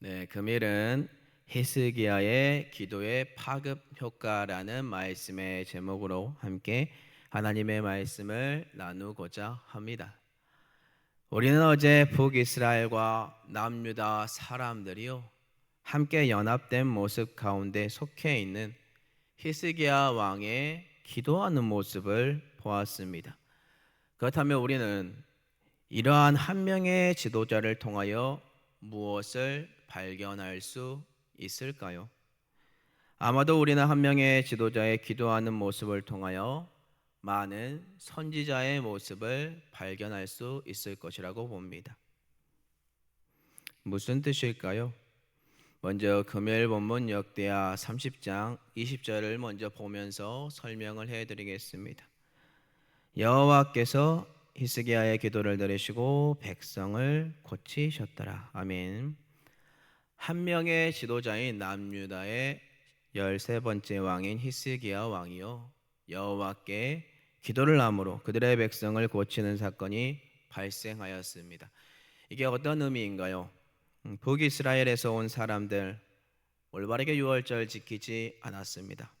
네, 금일은 히스기야의 기도의 파급 효과라는 말씀의 제목으로 함께 하나님의 말씀을 나누고자 합니다. 우리는 어제 북이스라엘과 남유다 사람들이요 함께 연합된 모습 가운데 속해 있는 히스기야 왕의 기도하는 모습을 보았습니다. 그렇다면 우리는 이러한 한 명의 지도자를 통하여 무엇을 발견할 수 있을까요? 아마도 우리는 한 명의 지도자의 기도하는 모습을 통하여 많은 선지자의 모습을 발견할 수 있을 것이라고 봅니다. 무슨 뜻일까요? 먼저 금요일 본문 역대하 30장 20절을 먼저 보면서 설명을 해 드리겠습니다. 여호와께서 히스기야의 기도를 들으시고 백성을 고치셨더라. 아멘. 한 명의 지도자인 남유다의 열세 번째 왕인 히스기야 왕이요 여호와께 기도를 함으로 그들의 백성을 고치는 사건이 발생하였습니다. 이게 어떤 의미인가요? 음, 북이스라엘에서 온 사람들 올바르게 유월절 지키지 않았습니다.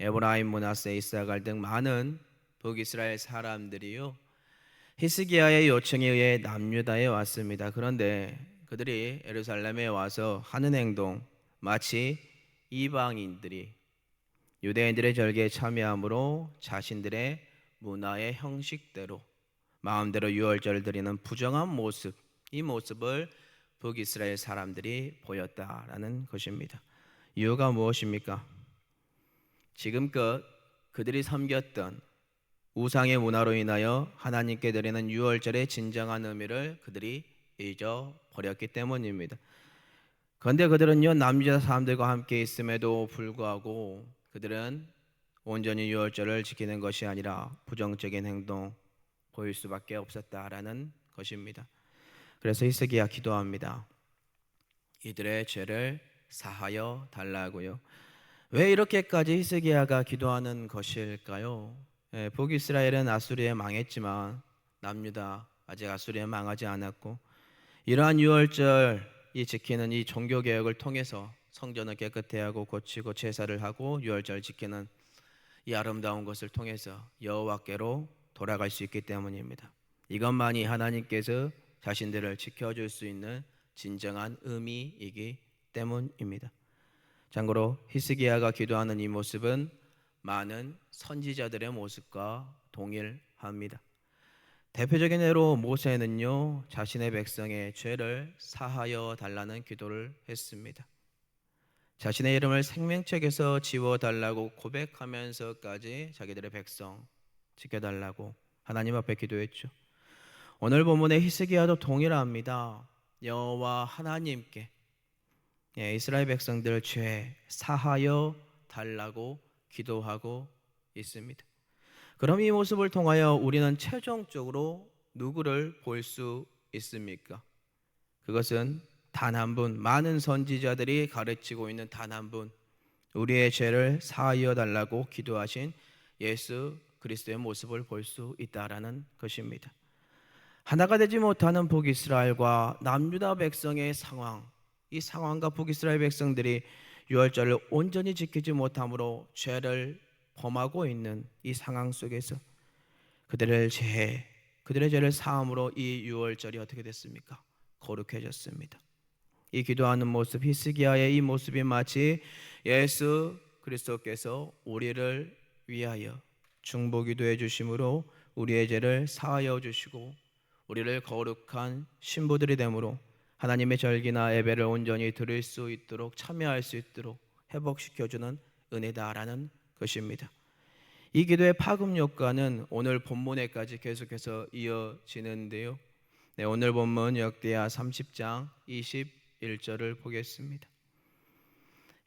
에브라임, 문하세, 이스라엘 등 많은 북이스라엘 사람들이요 히스기야의 요청에 의해 남유다에 왔습니다. 그런데 그들이 예루살렘에 와서 하는 행동 마치 이방인들이 유대인들의 절개에 참여함으로 자신들의 문화의 형식대로 마음대로 유월절을 드리는 부정한 모습 이 모습을 북이스라엘 사람들이 보였다라는 것입니다. 이유가 무엇입니까? 지금껏 그들이 섬겼던 우상의 문화로 인하여 하나님께 드리는 유월절의 진정한 의미를 그들이 잊어버렸기 때문입니다. 그런데 그들은요 남자 사람들과 함께 있음에도 불구하고 그들은 온전히 유월절을 지키는 것이 아니라 부정적인 행동 보일 수밖에 없었다라는 것입니다. 그래서 히스기야 기도합니다. 이들의 죄를 사하여 달라고요. 왜 이렇게까지 히스기야가 기도하는 것일까요? 예, 북이스라엘은 아수리에 망했지만 남유다 아직 아수리에 망하지 않았고 이러한 유월절이 지키는 이 종교 개혁을 통해서 성전을 깨끗해 하고 고치고 제사를 하고 유월절 지키는 이 아름다운 것을 통해서 여호와께로 돌아갈 수 있기 때문입니다. 이것만이 하나님께서 자신들을 지켜줄 수 있는 진정한 의미이기 때문입니다. 참고로 히스기야가 기도하는 이 모습은 많은 선지자들의 모습과 동일합니다. 대표적인 예로 모세는요 자신의 백성의 죄를 사하여 달라는 기도를 했습니다. 자신의 이름을 생명책에서 지워 달라고 고백하면서까지 자기들의 백성 지켜달라고 하나님 앞에 기도했죠. 오늘 본문의 히스기야도 동일합니다. 여호와 하나님께 예, 이스라엘 백성들 죄 사하여 달라고 기도하고 있습니다. 그럼 이 모습을 통하여 우리는 최종적으로 누구를 볼 수 있습니까? 그것은 단 한 분, 많은 선지자들이 가르치고 있는 단 한 분, 우리의 죄를 사하여 달라고 기도하신 예수 그리스도의 모습을 볼 수 있다라는 것입니다. 하나가 되지 못하는 북이스라엘과 남유다 백성의 상황, 이 상황과 북이스라엘 백성들이 유월절을 온전히 지키지 못함으로 죄를 범하고 있는 이 상황 속에서 그들의 죄, 그들의 죄를 사함으로 이 유월절이 어떻게 됐습니까? 거룩해졌습니다. 이 기도하는 모습, 히스기야의 이 모습이 마치 예수 그리스도께서 우리를 위하여 중보 기도해 주심으로 우리의 죄를 사하여 주시고 우리를 거룩한 신부들이 되므로 하나님의 절기나 예배를 온전히 들을 수 있도록 참여할 수 있도록 회복시켜 주는 은혜다라는 것입니다. 이 기도의 파급 효과는 오늘 본문에까지 계속해서 이어지는데요. 네, 오늘 본문 역대하 30장 21절을 보겠습니다.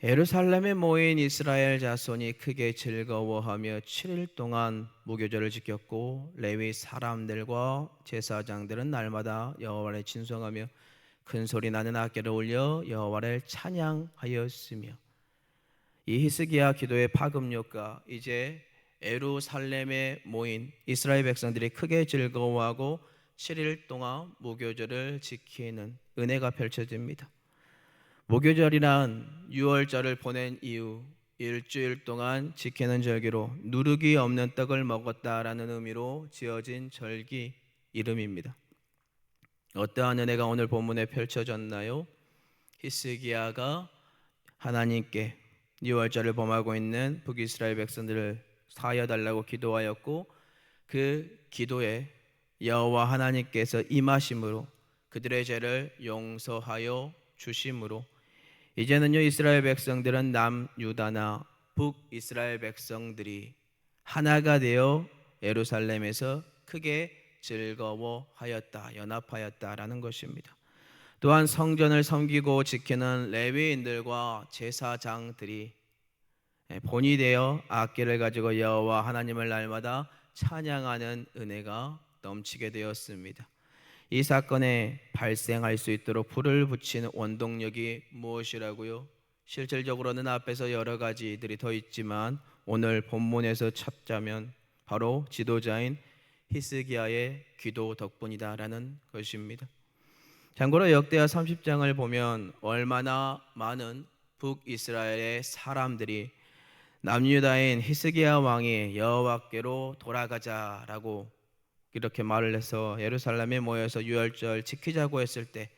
예루살렘에 모인 이스라엘 자손이 크게 즐거워하며 7일 동안 무교절을 지켰고 레위 사람들과 제사장들은 날마다 여호와를 진송하며 큰 소리 나는 악기를 올려 여호와를 찬양하였으며 이 히스기야 기도의 파급효과 이제 에루살렘에 모인 이스라엘 백성들이 크게 즐거워하고 7일 동안 무교절을 지키는 은혜가 펼쳐집니다. 목요절이란 6월절을 보낸 이후 일주일 동안 지키는 절기로 누룩이 없는 떡을 먹었다라는 의미로 지어진 절기 이름입니다. 어떠한 은혜가 오늘 본문에 펼쳐졌나요? 히스기야가 하나님께 6월절을 범하고 있는 북이스라엘 백성들을 사하여 달라고 기도하였고 그 기도에 여호와 하나님께서 임하심으로 그들의 죄를 용서하여 주심으로 이제는요 이스라엘 백성들은 남 유다나 북 이스라엘 백성들이 하나가 되어 예루살렘에서 크게 즐거워하였다 연합하였다라는 것입니다. 또한 성전을 섬기고 지키는 레위인들과 제사장들이 본이 되어 악기를 가지고 여호와 하나님을 날마다 찬양하는 은혜가 넘치게 되었습니다. 이 사건에 발생할 수 있도록 불을 붙이는 원동력이 무엇이라고요? 실질적으로는 앞에서 여러 가지들이 더 있지만 오늘 본문에서 찾자면 바로 지도자인 히스기야의 기도 덕분이다라는 것입니다. 참고로 역대하 30장을 보면 얼마나 많은 북이스라엘의 사람들이 남유다인 히스기야 왕이 여호와께로 돌아가자라고 이렇게 말을 해서 예루살렘에 모여서 유월절 지키자고 했을 때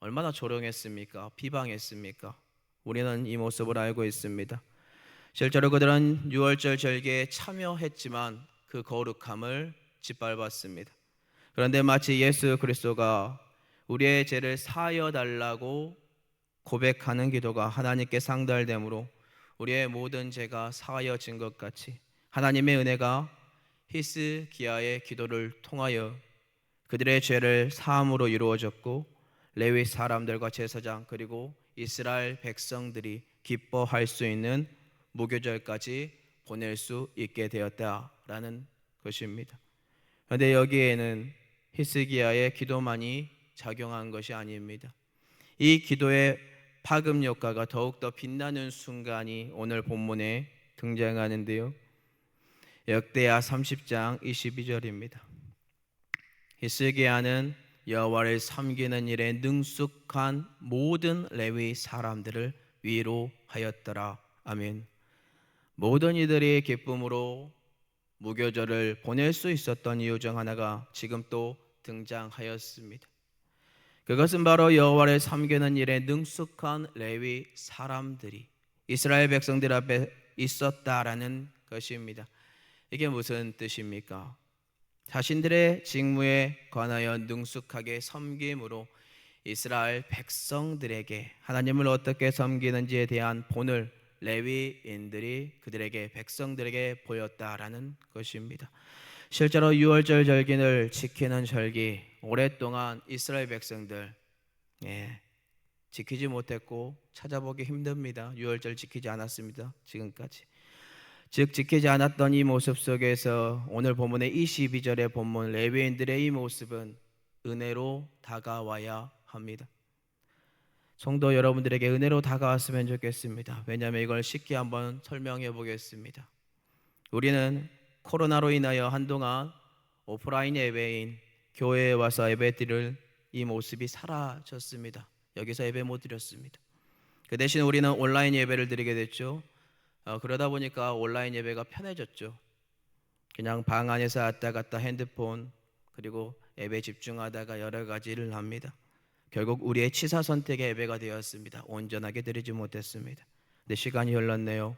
얼마나 조롱했습니까? 비방했습니까? 우리는 이 모습을 알고 있습니다. 실제로 그들은 유월절 절기에 참여했지만 그 거룩함을 짓밟았습니다. 그런데 마치 예수 그리스도가 우리의 죄를 사하여 달라고 고백하는 기도가 하나님께 상달되므로 우리의 모든 죄가 사하여진 것 같이 하나님의 은혜가 히스기야의 기도를 통하여 그들의 죄를 사함으로 이루어졌고 레위 사람들과 제사장 그리고 이스라엘 백성들이 기뻐할 수 있는 무교절까지 보낼 수 있게 되었다라는 것입니다. 그런데 여기에는 히스기야의 기도만이 작용한 것이 아닙니다. 이 기도의 파급 효과가 더욱 더 빛나는 순간이 오늘 본문에 등장하는데요. 역대하 30장 22절입니다. 히스기야는 여호와를 섬기는 일에 능숙한 모든 레위 사람들을 위로하였더라. 아멘. 모든 이들이 기쁨으로 무교절을 보낼 수 있었던 이유 중 하나가 지금 또 등장하였습니다. 그것은 바로 여호와를 섬기는 일에 능숙한 레위 사람들이 이스라엘 백성들 앞에 있었다라는 것입니다. 이게 무슨 뜻입니까? 자신들의 직무에 관하여 능숙하게 섬김으로 이스라엘 백성들에게 하나님을 어떻게 섬기는지에 대한 본을 레위인들이 그들에게 백성들에게 보였다라는 것입니다. 실제로 유월절 절기를 지키는 절기 오랫동안 이스라엘 백성들 예, 지키지 못했고 찾아보기 힘듭니다. 유월절 지키지 않았습니다. 지금까지. 즉 지키지 않았던 이 모습 속에서 오늘 본문의 22절의 본문 레위인들의 이 모습은 은혜로 다가와야 합니다. 성도 여러분들에게 은혜로 다가왔으면 좋겠습니다. 왜냐하면 이걸 쉽게 한번 설명해 보겠습니다. 우리는 코로나로 인하여 한동안 오프라인 예배인 교회에 와서 예배 드릴 이 모습이 사라졌습니다. 여기서 예배 못 드렸습니다. 그 대신 우리는 온라인 예배를 드리게 됐죠. 어, 그러다 보니까 온라인 예배가 편해졌죠. 그냥 방 안에서 왔다 갔다 핸드폰 그리고 예배 집중하다가 여러 가지 를 합니다. 결국 우리의 치사 선택의 예배가 되었습니다. 온전하게 드리지 못했습니다. 근데 시간이 흘렀네요.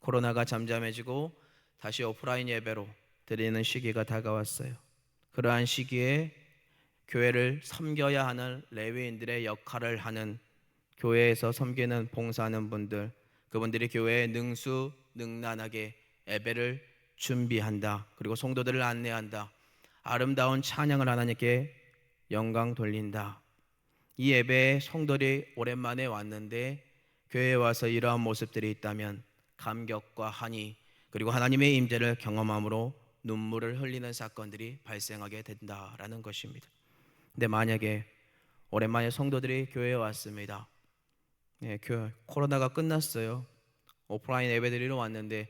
코로나가 잠잠해지고 다시 오프라인 예배로 드리는 시기가 다가왔어요. 그러한 시기에 교회를 섬겨야 하는 레위인들의 역할을 하는 교회에서 섬기는 봉사하는 분들 그분들이 교회에 능수 능란하게 예배를 준비한다. 그리고 성도들을 안내한다. 아름다운 찬양을 하나님께 영광 돌린다. 이 예배에 성도들이 오랜만에 왔는데 교회에 와서 이러한 모습들이 있다면 감격과 한이 그리고 하나님의 임재를 경험함으로 눈물을 흘리는 사건들이 발생하게 된다라는 것입니다. 근데 만약에 오랜만에 성도들이 교회에 왔습니다. 네, 교 코로나가 끝났어요. 오프라인 예배드리러 왔는데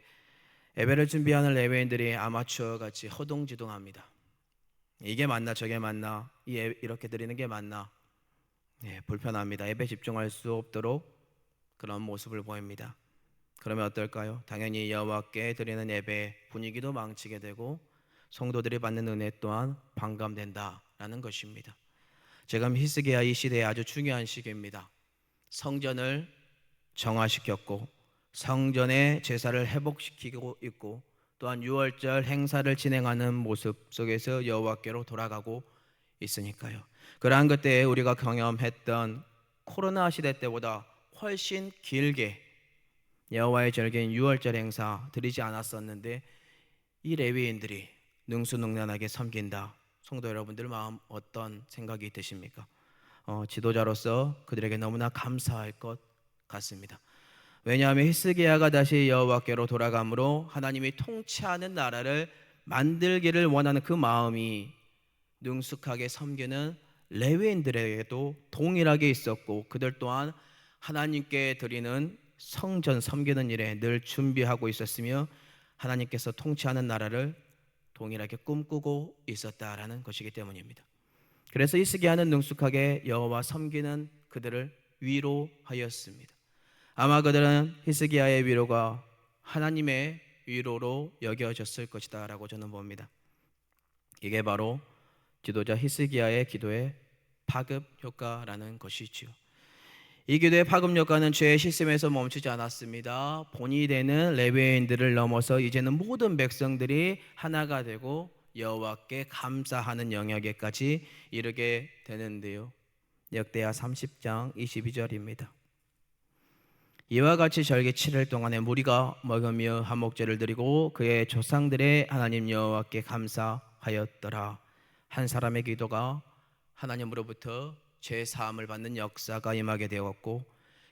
예배를 준비하는 예배인들이 아마추어 같이 허둥지둥합니다. 이게 맞나 저게 맞나 이 이렇게 드리는 게 맞나 예, 불편합니다. 예배 집중할 수 없도록 그런 모습을 보입니다. 그러면 어떨까요? 당연히 여호와께 드리는 예배 분위기도 망치게 되고 성도들이 받는 은혜 또한 반감된다라는 것입니다. 지금 히스기야 이 시대에 아주 중요한 시기입니다. 성전을 정화시켰고 성전의 제사를 회복시키고 있고 또한 유월절 행사를 진행하는 모습 속에서 여호와께로 돌아가고 있으니까요. 그러한 그때 우리가 경험했던 코로나 시대 때보다 훨씬 길게 여호와의 절개인 유월절 행사 드리지 않았었는데 이 레위인들이 능수능란하게 섬긴다. 성도 여러분들 마음 어떤 생각이 드십니까? 어, 지도자로서 그들에게 너무나 감사할 것 같습니다. 왜냐하면 히스기야가 다시 여호와께로 돌아가므로 하나님이 통치하는 나라를 만들기를 원하는 그 마음이 능숙하게 섬기는 레위인들에게도 동일하게 있었고 그들 또한 하나님께 드리는 성전 섬기는 일에 늘 준비하고 있었으며 하나님께서 통치하는 나라를 동일하게 꿈꾸고 있었다라는 것이기 때문입니다. 그래서 히스기야는 능숙하게 여호와 섬기는 그들을 위로하였습니다. 아마 그들은 히스기야의 위로가 하나님의 위로로 여겨졌을 것이다라고 저는 봅니다. 이게 바로 지도자 히스기야의 기도의 파급 효과라는 것이지요. 이 기도의 파급 효과는 죄의 실심에서 멈추지 않았습니다. 본이 되는 레위인들을 넘어서 이제는 모든 백성들이 하나가 되고 여호와께 감사하는 영역에까지 이르게 되는데요. 역대하 30장 22절입니다. 이와 같이 절기 7일 동안에 무리가 먹으며 한목제를 드리고 그의 조상들의 하나님 여호와께 감사하였더라. 한 사람의 기도가 하나님으로부터 죄 사함을 받는 역사가 임하게 되었고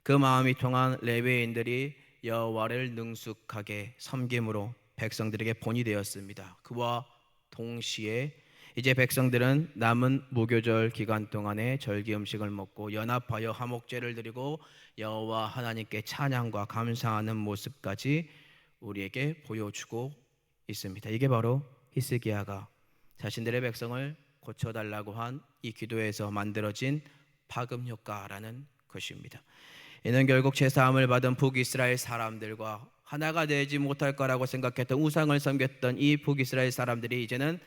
그 마음이 통한 레위인들이 여호와를 능숙하게 섬김으로 백성들에게 본이 되었습니다. 그와 동시에 이제 백성들은 남은 무교절 기간 동안에 절기 음식을 먹고 연합하여 화목제를 드리고 여호와 하나님께 찬양과 감사하는 모습까지 우리에게 보여주고 있습니다. 이게 바로 히스기야가 자신들의 백성을 고쳐달라고 한 이 기도에서 만들어진 파급 효과라는 것입니다. 이는 결국 제사함을 받은 북이스라엘 사람들과 하나가 되지 못할 거라고 생각했던 우상을 섬겼던 이 북이스라엘 사람들이 이제는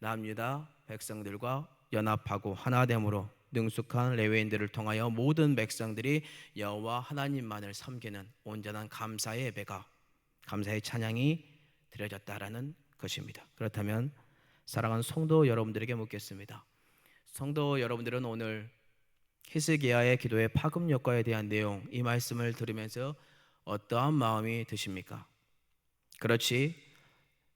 남유다 백성들과 연합하고 하나됨으로 능숙한 레위인들을 통하여 모든 백성들이 여호와 하나님만을 섬기는 온전한 감사의 예배가 감사의 찬양이 드려졌다라는 것입니다. 그렇다면 사랑하는 성도 여러분들에게 묻겠습니다. 성도 여러분들은 오늘 히스기야의 기도의 파급 효과에 대한 내용 이 말씀을 들으면서 어떠한 마음이 드십니까? 그렇지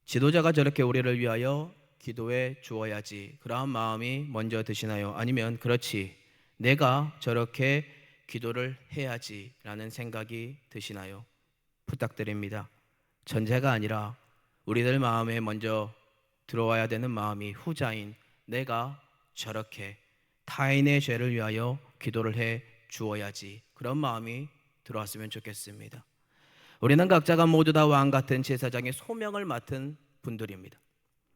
지도자가 저렇게 우리를 위하여 기도해 주어야지 그러한 마음이 먼저 드시나요? 아니면 그렇지 내가 저렇게 기도를 해야지라는 생각이 드시나요? 부탁드립니다. 전제가 아니라 우리들 마음에 먼저 들어와야 되는 마음이 후자인 내가 저렇게 타인의 죄를 위하여 기도를 해 주어야지 그런 마음이 들어왔으면 좋겠습니다. 우리는 각자가 모두 다 왕 같은 제사장의 소명을 맡은 분들입니다.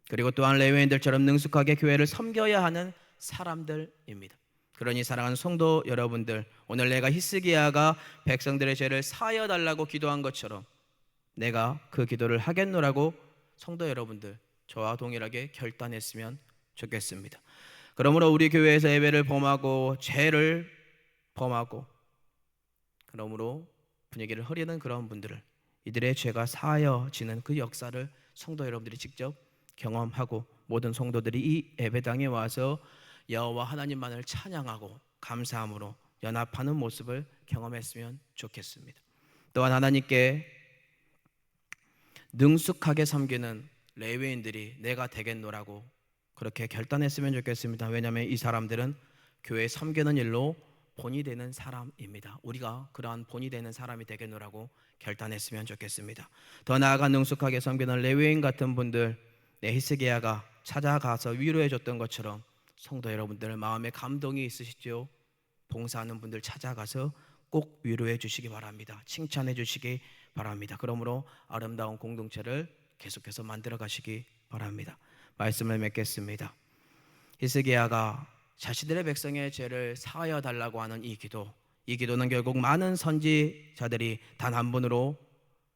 그리고 또한 레위인들처럼 능숙하게 교회를 섬겨야 하는 사람들입니다. 그러니 사랑하는 성도 여러분들, 오늘 내가 히스기야가 백성들의 죄를 사하여 달라고 기도한 것처럼 내가 그 기도를 하겠노라고 성도 여러분들 저와 동일하게 결단했으면 좋겠습니다. 그러므로 우리 교회에서 예배를 범하고 죄를 범하고 그러므로 분위기를 흐리는 그런 분들을 이들의 죄가 사하여지는 그 역사를 성도 여러분들이 직접 경험하고 모든 성도들이 이 예배당에 와서 여호와 하나님만을 찬양하고 감사함으로 연합하는 모습을 경험했으면 좋겠습니다. 또한 하나님께 능숙하게 섬기는 레위인들이 내가 되겠노라고 그렇게 결단했으면 좋겠습니다. 왜냐하면 이 사람들은 교회 섬기는 일로 본이 되는 사람입니다. 우리가 그러한 본이 되는 사람이 되겠노라고 결단했으면 좋겠습니다. 더 나아가 능숙하게 섬기는 레위인 같은 분들 내 히스기야가 찾아가서 위로해 줬던 것처럼 성도 여러분들 마음에 감동이 있으시죠? 봉사하는 분들 찾아가서 꼭 위로해 주시기 바랍니다. 칭찬해 주시기 바랍니다. 그러므로 아름다운 공동체를 계속해서 만들어 가시기 바랍니다. 말씀을 맺겠습니다. 히스기야가 자신들의 백성의 죄를 사하여 달라고 하는 이 기도. 이 기도는 결국 많은 선지자들이 단 한 분으로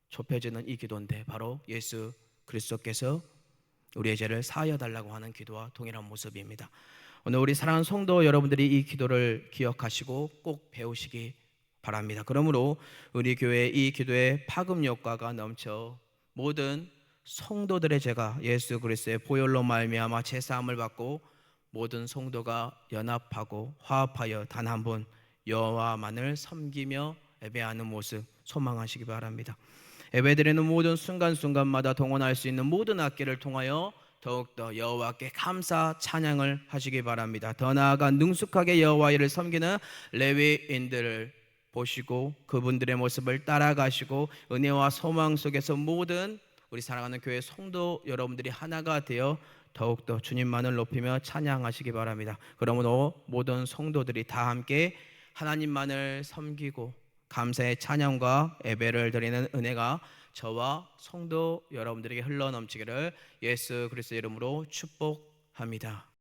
좁혀지는 이 기도인데 바로 예수 그리스도께서 우리의 죄를 사하여 달라고 하는 기도와 동일한 모습입니다. 오늘 우리 사랑하는 성도 여러분들이 이 기도를 기억하시고 꼭 배우시기 바랍니다. 그러므로 우리 교회 이 기도에 파급 효과가 넘쳐 모든 성도들의 죄가 예수 그리스도의 보혈로 말미암아 제 사함을 받고 모든 성도가 연합하고 화합하여 단 한 분 여호와만을 섬기며 예배하는 모습 소망하시기 바랍니다. 예배드리는 모든 순간순간마다 동원할 수 있는 모든 악기를 통하여 더욱더 여호와께 감사 찬양을 하시기 바랍니다. 더 나아가 능숙하게 여호와를 섬기는 레위인들을 보시고 그분들의 모습을 따라가시고 은혜와 소망 속에서 모든 우리 사랑하는 교회 성도 여러분들이 하나가 되어 더욱더 주님만을 높이며 찬양하시기 바랍니다. 그러므로 모든 성도들이 다 함께 하나님만을 섬기고 감사의 찬양과 예배를 드리는 은혜가 저와 성도 여러분들에게 흘러 넘치기를 예수 그리스도 이름으로 축복합니다.